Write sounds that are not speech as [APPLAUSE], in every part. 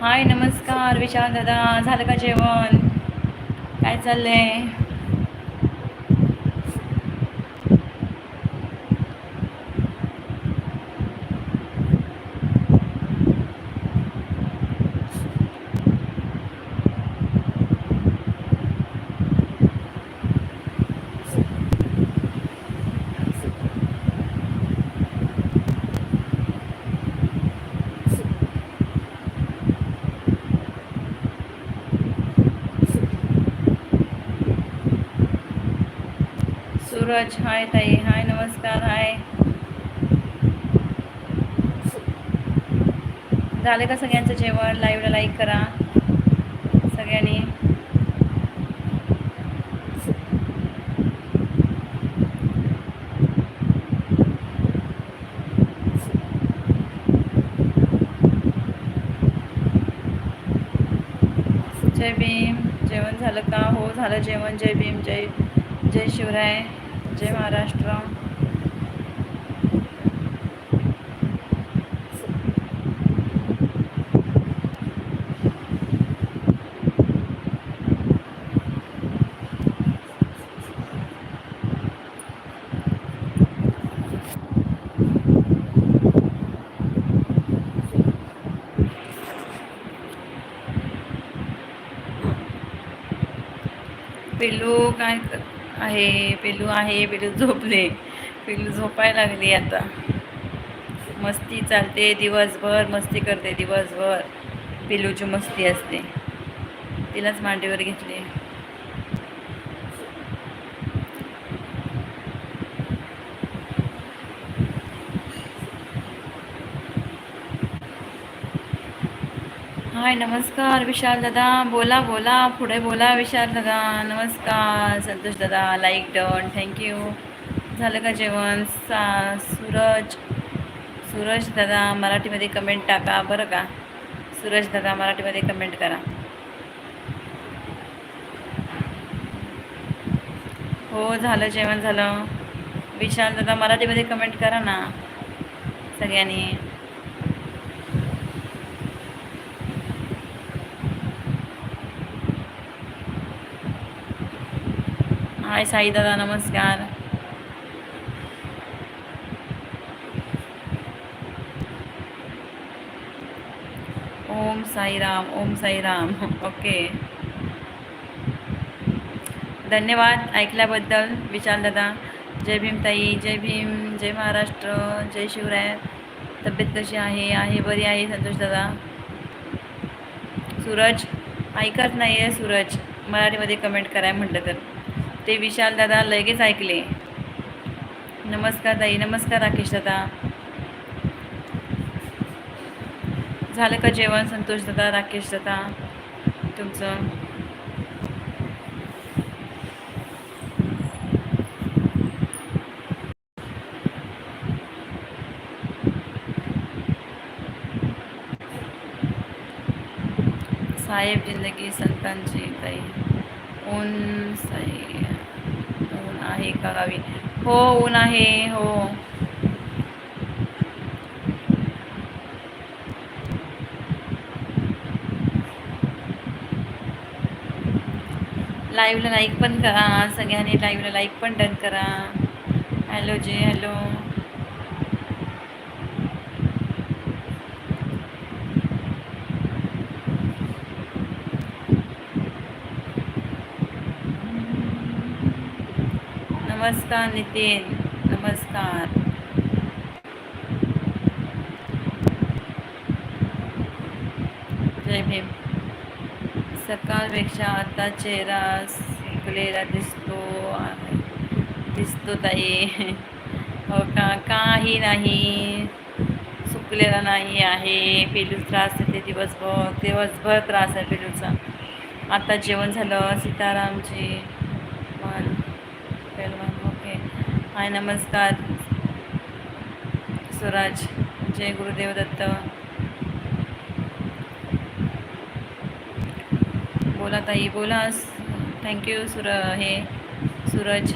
हाय नमस्कार विशाल दादा. झालं का जेवण? काय चाललंय? सूरज हाय ताई हाय नमस्कार हाय. झालं का सगळ्यांचं जेवण? लाईव्हला लाईक करा. सगळ्यांनी. जय भीम. जेवण झालं का? हो झालं जेवण. जय भीम. जय जय शिवराय. जय महाराष्ट्र. पिल्लू काय क- आहे पिल्लू आहे पेलू झोपले. पिल्लू झोपायला लागली आता. मस्ती चालते दिवसभर मस्ती करते दिवसभर. पेलूची मस्ती असते. तिलाच मांडीवर घेतली. हाय नमस्कार विशाल दादा. बोला बोला पुढे बोला विशाल दादा. नमस्कार संतोष दादा. लाईक डन थँक्यू झालं का जेवण? सा सूरज सूरज दादा मराठीमध्ये कमेंट टाका. बरं का? सूरज दादा मराठीमध्ये कमेंट करा. हो झालं जेवण झालं. विशाल दादा मराठीमध्ये कमेंट करा ना. सगळ्यांनी. हाय साई दादा नमस्कार ओम साईराम ओम साईराम ओके धन्यवाद ऐकल्याबद्दल विशाल दादा. जय भीमताई जय भीम जय महाराष्ट्र जय शिवराय. तब्येत कशी आहे? आहे बरी आहे संतोष दादा? सूरज? ऐकत नाही आहे सूरज. मराठीमध्ये कमेंट कराय म्हटलं तर. ते विशाल दादा लगेच ऐकले. नमस्कार ताई नमस्कार राकेश दादा. झालं का जेवण संतोष दादा राकेश दादा? तुमचं? साहेब जिंदगी संतांची ताई ओन साई. आहे का गावी. हो ऊन आहे हो. लाईव्हला लाईक पण करा सगळ्यांनी लाईव्हला लाईक पण डन करा. हॅलो जे हॅलो नमस्कार नितीन नमस्कार. जय भीम. सकाळपेक्षा आता चेहरा सुकलेला दिसतो दिसतो ताई. हो का? काही नाही. सुकलेला नाही आहे. पेलू त्रास देते दिवसभर. दिवसभर त्रास आहे पेलूचा आता जेवण झालं. सीतारामची पण हाय नमस्कार. स्वराज जय गुरुदेव दत्त. बोला ताई बोला. थँक्यू सुर हे सूरज.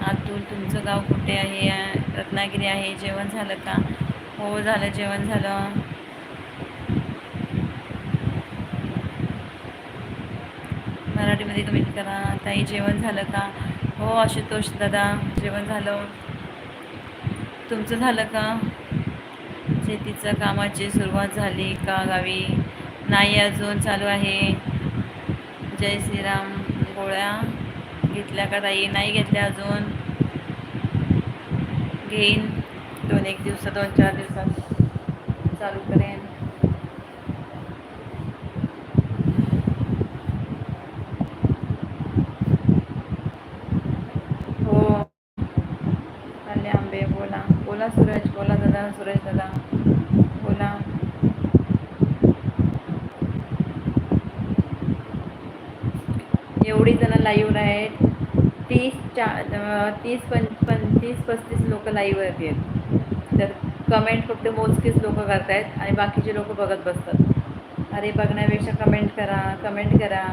आतून तुमचं गाव कुठे आहे? रत्नागिरी आहे. जेवण झालं का? हो झालं जेवण झालं. मराठीमध्ये कमेंट करा. ताई जेवण झालं का? हो आशुतोष दादा जेवण झालं. तुमचं झालं का? शेतीचं कामाची सुरुवात झाली का गावी? नाही अजून चालू आहे. जय श्रीराम. गोळ्या घेतल्या का ताई? नाही घेतल्या अजून. घेईन. दोन एक दिवसात दोन चार दिवसात चालू करेन हो आले आंबे बोला बोला सूरज बोला दादा सूरज दादा बोला एवढी जण लाईव्ह आहेत तीस चा अं, तीस पं पंचवीस पस्तीस लोक लाईव्हवरती आहेत. तर कमेंट फक्त मोजकेच लोक करतायत आणि बाकीचे लोक बघत बसतात. अरे बघण्यापेक्षा कमेंट करा कमेंट करा.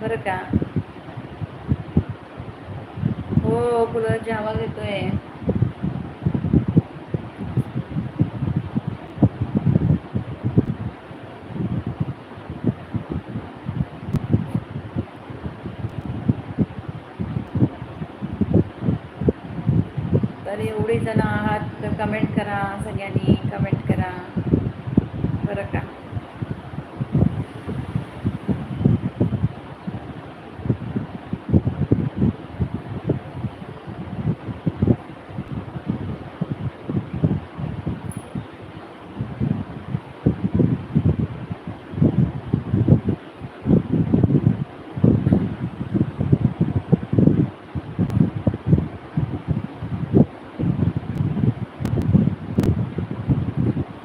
बरं का? हो कूलरची हवा आहे तर एवढे जण आहात तर कमेंट करा सगळ्यांनी कमेंट करा बरं का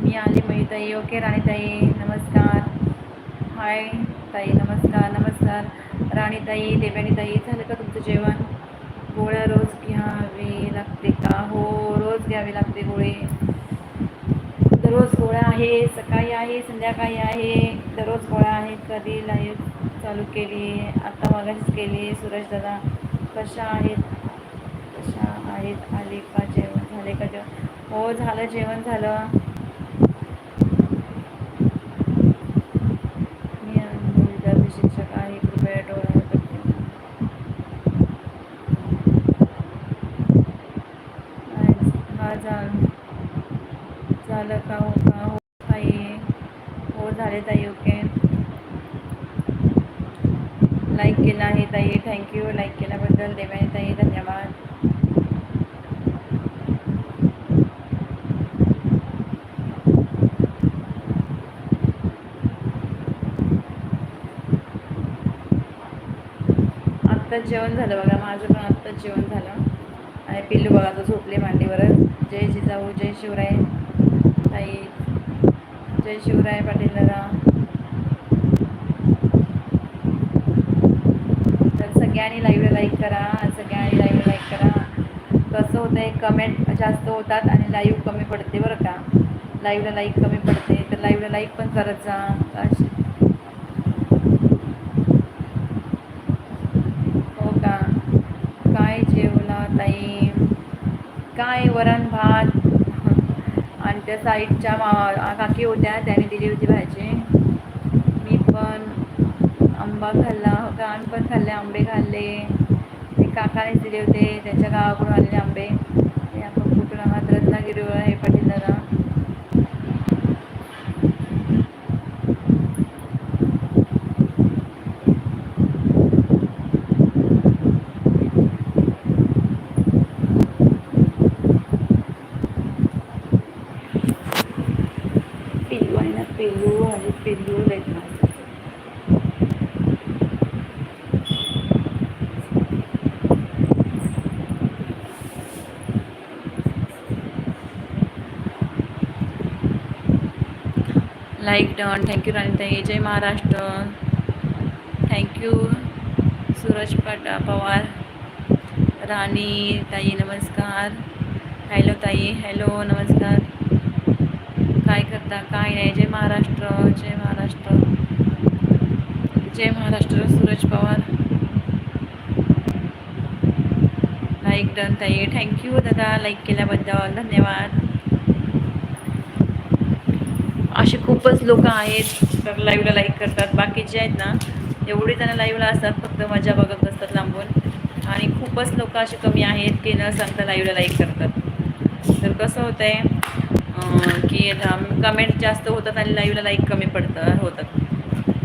मी आले मई ताई ओके राणीताई नमस्कार. हाय ताई नमस्कार नमस्कार. राणीताई देव्यानीताई झालं का तुमचं जेवण? गोळ्या रोज घ्यावी लागते का? हो रोज घ्यावी लागते गोळे. दररोज गोळ्या आहे सकाळी आहे संध्याकाळी आहे. दररोज गोळ्या आहेत कधी लाईव्ह चालू केली आता मागाशीच केली सुरेश दादा. कशा आहेत? कशा आहेत? आले का जेवण? झाले का जेवण? हो झालं जेवण झालं मी विद्यार्थी शिक्षक आहे कृपया डोळा हा झालं झालं का हो का हो ताई हो झाले ताई ओके लाईक केलं आहे ताई थँक्यू लाईक केल्याबद्दल देवाने ताई धन्यवाद. आत्ताच जेवण झालं बघा माझं पण आत्ताच जेवण झालं. आणि पिल्लू बघा तो झोपले मांडीवरच. जय जिजाऊ जय शिवराय. ताई जय शिवराय पाटील दादा तर सगळ्यांनी लाईव्हला लाईक करा सगळ्यांनी लाईव्हला लाईक करा. कसं होतं आहे कमेंट जास्त होतात आणि लाईव्ह कमी पडते बरं का. लाईव्हला लाईक कमी पडते तर लाईव्हला लाईक पण करत जा. हो का? काय जेवला ताई? काय वरण भात? [LAUGHS] आणि त्या साईडच्या मा काकी होत्या त्याने दिली होती भाजी. आंबा खाल्ला होता. आम्ही पण खाल्ले आंबे खाल्ले. ते काकानेच दिले होते. त्यांच्या गावाकडून आलेले आंबे. ते आपण कुठून रत्नागिरीवर आहे Patil like done. Thank you राणीताई. जय महाराष्ट्र. थँक्यू सूरज पाटा पवार राणी ताई नमस्कार. हॅलो ताई. हॅलो नमस्कार. काय करता? काय नाही. जय महाराष्ट्र. जय महाराष्ट्र. जय महाराष्ट्र सूरज पवार. लाईक डन ताई. थँक्यू दादा. लाईक केल्याबद्दल धन्यवाद. असे खूपच लोक आहेत तर लाईव्हला लाईक करतात. बाकीचे आहेत ना एवढी त्यांना लाईव्हला असतात फक्त मजा बघत असतात लांबून. आणि खूपच लोक असे कमी आहेत की न सांगता लाईव्हला लाईक करतात. तर कसं होतं आहे की कमेंट जास्त होतात आणि लाईव्हला लाईक कमी पडतं होतात.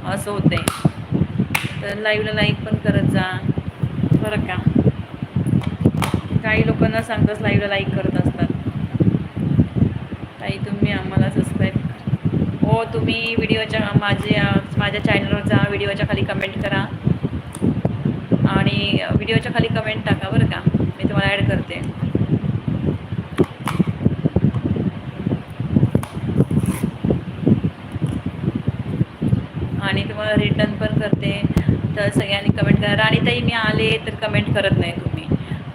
असं होतं आहे तर लाईव्हला लाईक पण करत जा. बरं का. काही लोक न सांगताच लाईव्हला लाईक करत असतात. काही तुम्ही आम्हाला हो तुम्ही व्हिडिओच्या माझ्या माझ्या चॅनलवर जा व्हिडिओच्या खाली कमेंट करा. आणि व्हिडिओच्या खाली कमेंट टाका बरं का. मी तुम्हाला ॲड करते. आणि तुम्हाला रिटर्न पण करते. तर सगळ्यांनी कमेंट करा. राणीताई मी आले तर कमेंट करत नाही तुम्ही.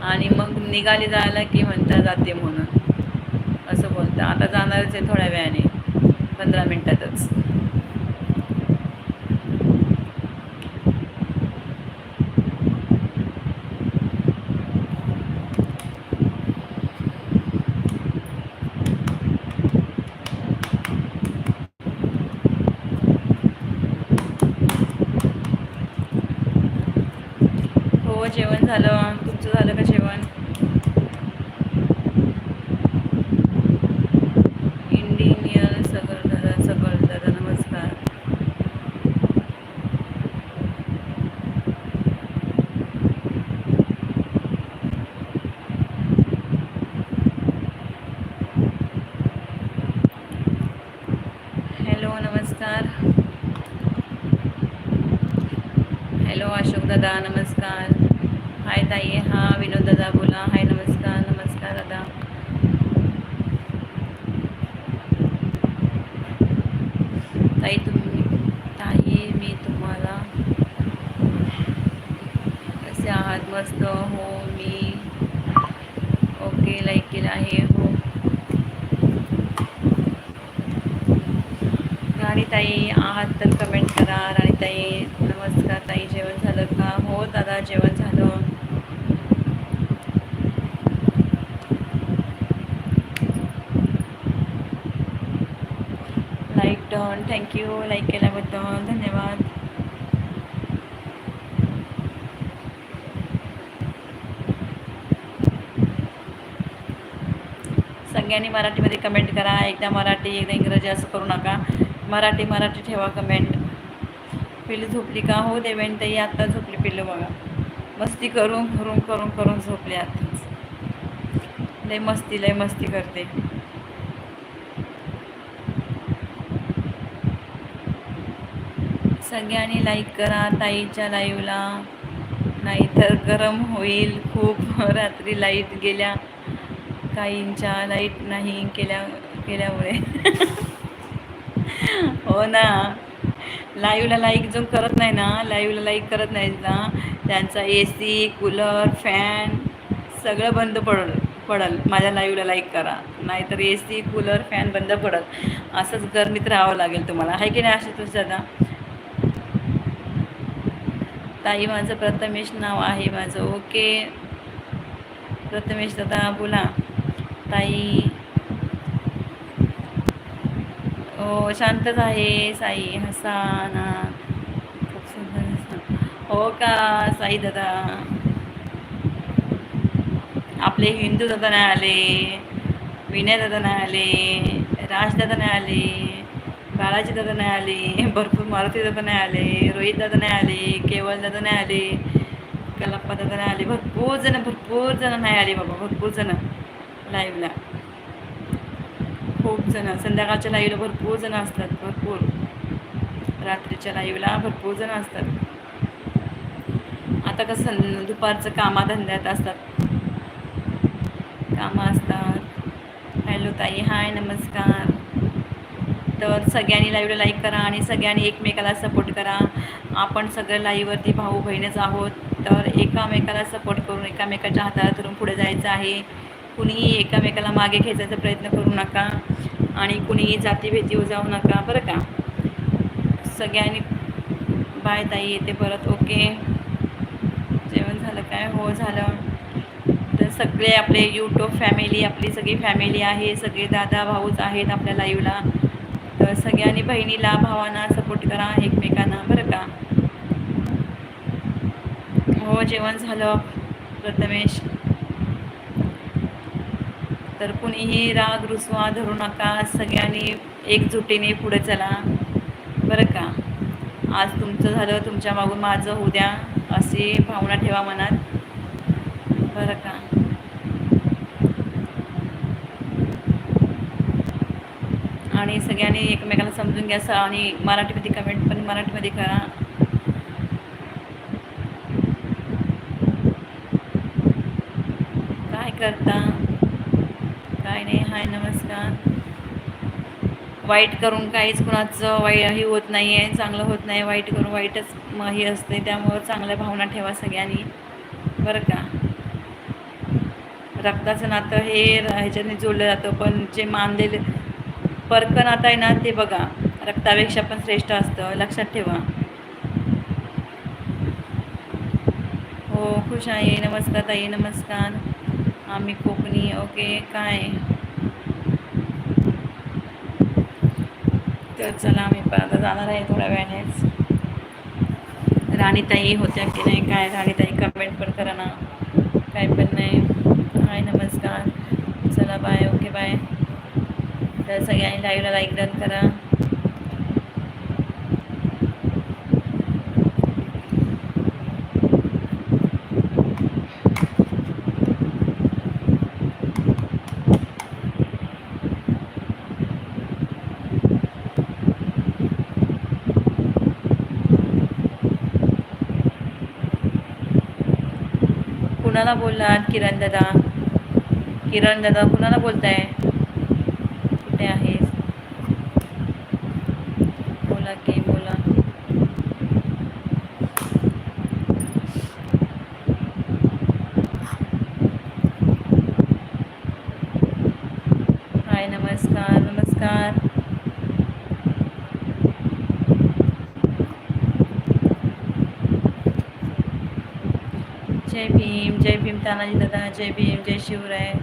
आणि मग निघाली जायला की म्हणता जाते म्हणून. असं बोलतं. आता जाणारच आहे थोड्या वेळाने. पंधरा मिनटातच. हो जेवण झालं. तुमचं झालं का जेवण इंडिनियल सगळ दादा सगळ दादा नमस्कार हॅलो नमस्कार हॅलो अशोक दादा नमस्कार. हाय ताई हा विनोद दादा बोला. हाय नमस्कार नमस्कार दादा. ताई तुम्ही ताई मी तुम्हाला कसे आहात मस्त हो मी ओके लाईक केलं आहे हो. राणीताई आहात तर कमेंट करा. राणीताई नमस्कार ताई. जेवण झालं का? हो दादा जेवण झालं. लाईक डन थँक्यू लाईक केल्याबद्दल धन्यवाद. सगळ्यांनी मराठीमध्ये कमेंट करा. एकदा मराठी एकदा इंग्रजी असं करू नका. मराठी मराठी ठेवा कमेंट पिल्लू झोपली का? हो देवेन ताई आत्ता झोपली पिल्लू बघा. मस्ती करून करून करून करून झोपली आत्ताच. लय मस्ती लय मस्ती करते. सगळ्यांनी लाईक करा ताईच्या लाईव्हला नाहीतर गरम होईल खूप. [LAUGHS] रात्री लाइट गेल्या. काहींच्या लाइट नाही केल्या केल्यामुळे. [LAUGHS] हो ना. लाईव्हला लाईक जो करत नाही ना लाईव्हला लाईक करत नाही ना त्यांचा ए सी कूलर फॅन सगळं बंद पडल पडल. माझ्या लाईव्हला लाईक करा. नाहीतर ए सी कूलर फॅन बंद पडल. असंच गरमीत राहावं लागेल तुम्हाला. आहे की नाही असे तुझं दादा? ताई माझं प्रथमेश नाव आहे माझं. ओके प्रथमेश दादा बोला. ताई हो शांतच आहे साई हसा ना खूप सुंदर हो का साई दादा? आपले हिंदू दादा नाही आले विनय दादा नाही आले राज दादा नाही आले बाळाजी दादा नाही आले भरपूर मारुती दादा नाही आले रोहित दादा नाही आले केवळ दादा नाही आले कलाप्पा दादा नाही आले भरपूर जण भरपूर जण नाही आले बाबा भरपूर जण लाईव्हला खूप जण संध्याकाळच्या लाईव्हला भरपूर जण असतात भरपूर. रात्रीच्या लाईव्हला भरपूर जण असतात. आता कसं दुपारचं कामाधंद्यात असतात. कामं असतात. हॅलो ताई हाय नमस्कार. तर सगळ्यांनी लाईव्हला लाईक करा आणि सगळ्यांनी एकमेकाला सपोर्ट करा. आपण सगळं लाईव्हवरती भाऊ बहिणीच आहोत. तर एकामेकाला सपोर्ट करून एकामेकाच्या हाताला धरून पुढे जायचं आहे. कुणीही एकामेकाला मागे खेचायचा प्रयत्न करू नका आणि कुणीही जातीभेती जाऊ नका बरं का? सगळ्यांनी बाय ताई येते परत ओके. जेवण झालं काय? हो झालं. तर सगळे आपले यूट्यूब फॅमिली आपली सगळी फॅमिली आहे सगळे दादा भाऊच आहेत आपल्या लाईव्हला तर सगळ्यांनी बहिणीला भावांना सपोर्ट करा एकमेकांना बरं का? हो जेवण झालं प्रथमेश. तर कुणीही राग रुसवा धरू नका. सगळ्यांनी एकजुटीने पुढे चला. बरं का? आज तुमचं झालं तुमच्या मागून माझं होऊ द्या अशी भावना ठेवा मनात. बरं का? आणि सगळ्यांनी एकमेकाला समजून घ्या आणि मराठीमध्ये कमेंट पण मराठीमध्ये करा. काय करता? काय नाही हाय नमस्कार. वाईट करून काहीच कुणाचं वाईट हे होत नाही आहे चांगलं होत नाही वाईट करून वाईटच हे असते त्यामुळं चांगल्या भावना ठेवा सगळ्यांनी. बरं का? रक्ताचं नातं हे ह्याच्याने जोडलं जातं पण जे मानलेले परक नातं आहे ना ते बघा. रक्तापेक्षा पण श्रेष्ठ असतं लक्षात ठेवा. हो खुश आहे नमस्कार ताई नमस्कार. आम्ही कोकणी ओके काय? तर चला आम्ही पण आता जाणार आहे थोड्या वेळानेच. राणीताई होत्या की नाही काय राणीताई कमेंट पण करा ना. काय पण नाही. हाय नमस्कार. चला बाय ओके बाय तर सगळ्यांनी लाईव्हला लाईक डन करा. कुणाला बोललात किरण दादा. किरण दादा कुणाला बोलताय? कुठे आहेस? बोला की बोला. हाय नमस्कार नमस्कार. जय भीम जय भीम तानाजी दादा जय भीम जय शिवराय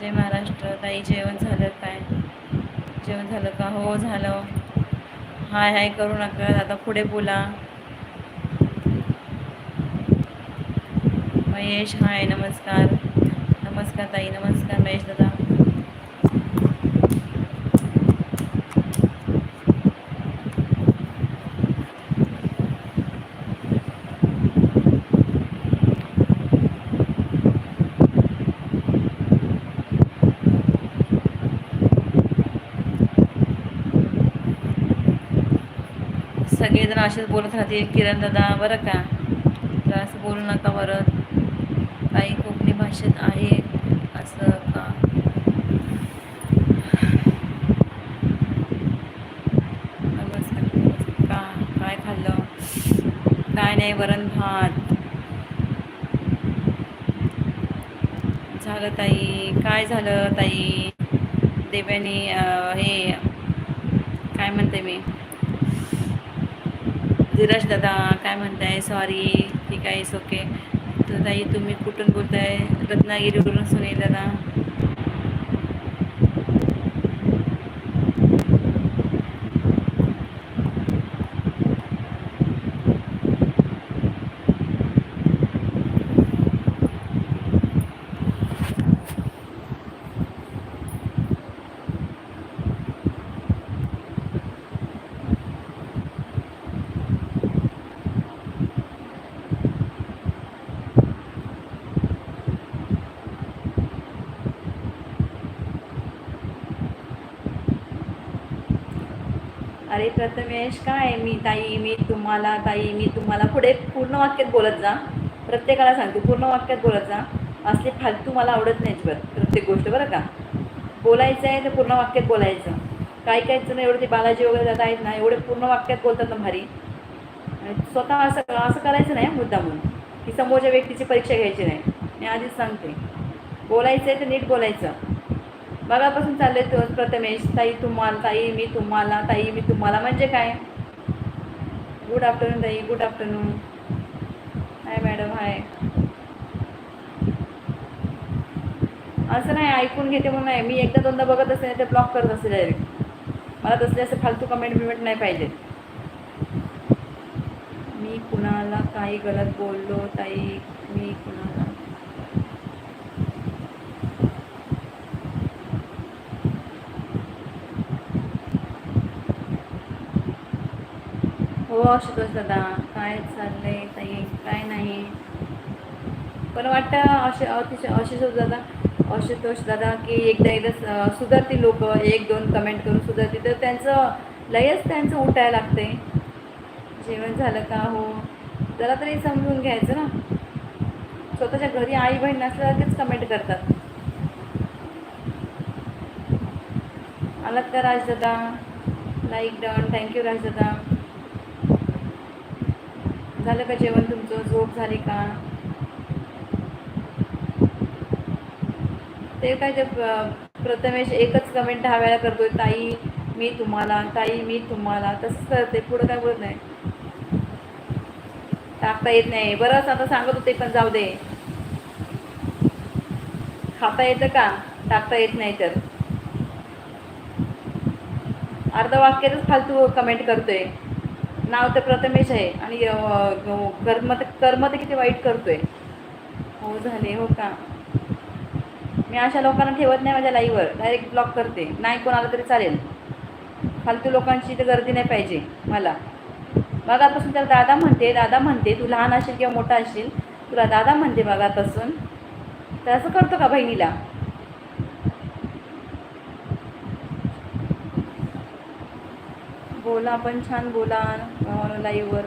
जय महाराष्ट्र. ताई जेवण झालं काय? जेवण झालं का? हो झालं. हाय हाय करू नका. आता पुढे बोला. महेश हाय नमस्कार. नमस्कार ताई नमस्कार महेश दादा. सगळेजण असेच बोलत राहतील किरण दादा बरं का? तर असं बोलू नका परत. काही कोकणी भाषेत आहे. असं का? का? काय खाल्लं? काय नाही वरण भात. झालं ताई. काय झालं ताई? देव्यानी हे काय म्हणते मी? धीरज दादा काय म्हणताय? सॉरी ठीक आहे इस ओके तर ताई तुम्ही कुठून बोलताय? रत्नागिरीवरून सुनील दादा. अरे प्रथमेश काय मी ताई मी तुम्हाला ताई मी तुम्हाला पुढे पूर्ण वाक्यात बोलत जा. प्रत्येकाला सांगते पूर्ण वाक्यात बोलत जा. असले फालतू मला आवडत नाही बरं प्रत्येक गोष्ट बरं का? बोलायचं आहे तर पूर्ण वाक्यात बोलायचं. काही काही जण एवढे ते बालाजी वगैरे जात आहेत ना एवढे पूर्ण वाक्यात बोलतात ना भारी. स्वतः असं असं करायचं नाही मुद्दा म्हणून की समोरच्या व्यक्तीची परीक्षा घ्यायची नाही. मी आधीच सांगते. बोलायचं आहे तर नीट बोलायचं. बघापासून चालले तो प्रथमेश. ताई तुम्हाला ताई मी तुम्हाला ताई मी तुम्हाला. म्हणजे काय? गुड आफ्टरनून ताई. Good afternoon hi madam hi असं नाही ऐकून घेते म्हणून नाही. मी एकदा दोनदा बघत असेल ते ब्लॉक करत असेल डायरेक्ट मला तसले असं फालतू कमेंट बिमेंट नाही पाहिजे मी कुणाला काही गलत बोललो ताई? मी कुणाला हो आशुतोष दादा काय चाललंय ताई काय नाही पण वाटतं असे अतिशय आशुतोष दादा आशुतोष दादा की एकदा एकदा सुधारतील लोक एक दोन कमेंट करून सुधारतील तर त्यांचं लयच त्यांचं उठायला लागते जेवण झालं का हो जरा तरी समजून घ्यायचं ना स्वतःच्या घरी आई बहीण नसल्यासारखेच कमेंट करतात आलात का राजदादा लाईक डन थँक्यू राजदादा. झालं का जेवण तुमचं? झोप झाली का? ते काय ते प्रथमेश एकच कमेंट दहा वेळा करतोय ताई मी तुम्हाला ताई मी तुम्हाला. तसंच करते पुढं काय बोलत नाही. टाकता येत नाही. बरंच आता सांगत होते पण जाऊ दे. खाता येतं का? टाकता येत नाही तर. अर्ध वाक्यातच फालतू कमेंट करतोय. नाव तर प्रथमेश आहे आणि कर्म तर कर्म तर किती वाईट करतोय. हो झाले हो का? मी अशा लोकांना ठेवत नाही माझ्या लाईव्हवर डायरेक्ट ब्लॉक करते. नाही कोण आलं तरी चालेल. फालतू लोकांची तर गर्दी नाही पाहिजे मला. बघापासून त्याला दादा म्हणते दादा म्हणते तू लहान असेल किंवा मोठा असेल तुला दादा म्हणते मगापासून. तर असं करतो का बहिणीला? बोला पण छान बोला लाईव्हवर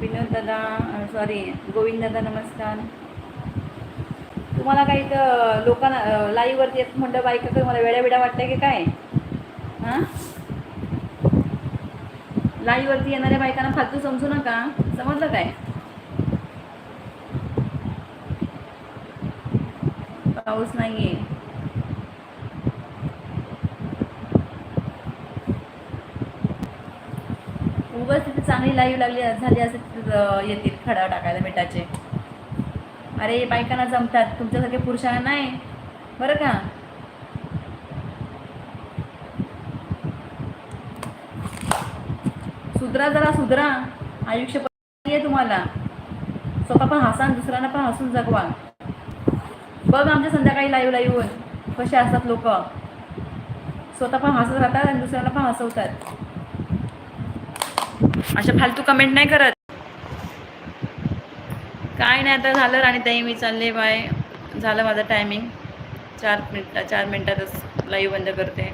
विनोद दादा सॉरी गोविंद दादा नमस्कार. तुम्हाला काही तर लोकांना लाईव्हवरती येत म्हणलं बायका तर मला वेड्या वेड्या वाटतं की काय? हां? लाईव्हवरती येणाऱ्या बायकांना फालतू समजू नका. समजलं काय? पाऊस नाहीये. उगाच तिथे चांगली लाईव्ह लागली झाली असे येतील खडा टाकायला मिठाचे. अरे बायकांना जमतात. तुमच्यासारखे पुरुषांना नाही. बरं का? सुधरा जरा सुधरा. आयुष्य आहे तुम्हाला. स्वतः पण हसा दुसऱ्यांना पण हसून जगवा. बघ आमच्या संध्याकाळी लाईव्ह लाईव्ह कसे असतात लोक. स्वतः पण हसत राहतात आणि दुसऱ्यांना पण हसवतात. अशा फालतू कमेंट नाही करत. काय नाही आता झालं आणि ताई मी चालले बाय. झालं माझं टायमिंग चार मिनटा चार मिनटातच लाईव्ह बंद करते.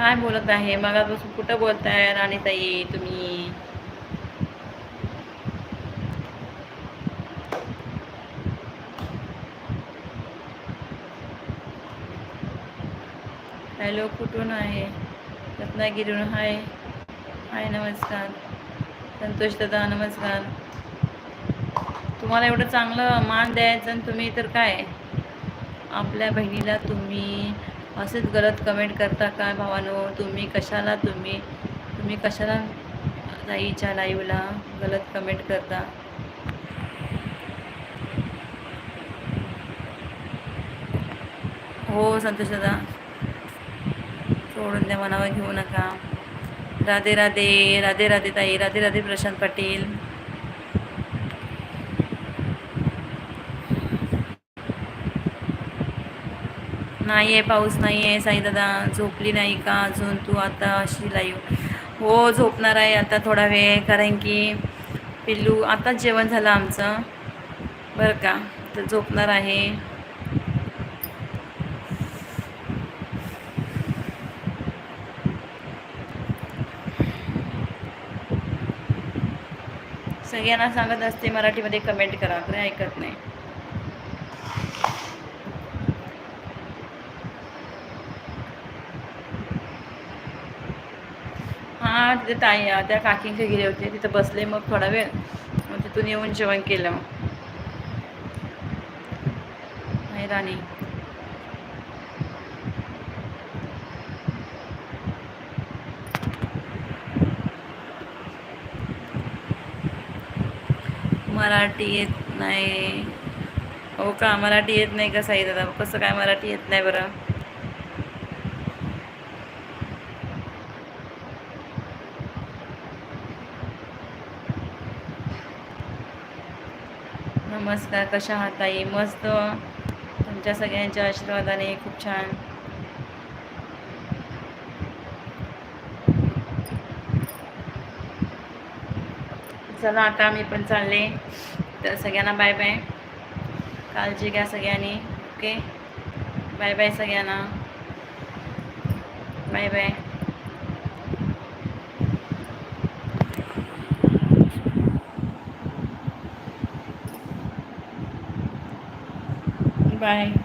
काय बोलत आहे? मगापासून कुठं बोलताय राणीताई तुम्ही? हॅलो कुठून आहे? रत्नागिरीहून हाय. हाय नमस्कार. संतोष दादा नमस्कार. तुम्हाला एवढं चांगलं मान द्यायचं आणि तुम्ही तर काय? आपल्या बहिणीला तुम्ही असेच गलत कमेंट करता काय भावानो? तुम्ही कशाला तुम्ही? तुम्ही कशाला ताईच्या लाईव्हला गलत कमेंट करता? हो संतोष दादा. सोडून द्या मनावर घेऊ नका. राधे राधे. राधे राधे ताई. राधे राधे प्रशांत पाटील. नाही आहे पाऊस नाही आहे साई दादा झोपली नाही का अजून तू आता अशी लाईव्ह हो झोपणार आहे आता थोडा वेळ कारण की पिल्लू आताच जेवण झालं आमचं. बरं का तर झोपणार आहे. सगळ्यांना सांगत असते मराठीमध्ये कमेंट करा खरं ऐकत नाही. तिथे ताई त्या काकींचे गेले होते. तिथं बसले मग थोडा वेळ मग तिथून येऊन जेवण केलं. नाही राणी. मराठी येत नाही. हो का? मराठी येत नाही का साई दादा? कसं काय मराठी येत नाही बरं? नमस्कार कशा आहात ताई? मस्त. तुमच्या सगळ्यांच्या आशीर्वादाने खूप छान. चला आता मी पण चालले. तर सगळ्यांना बाय बाय काळजी घ्या सगळ्यांनी ओके बाय बाय सगळ्यांना. Bye bye bye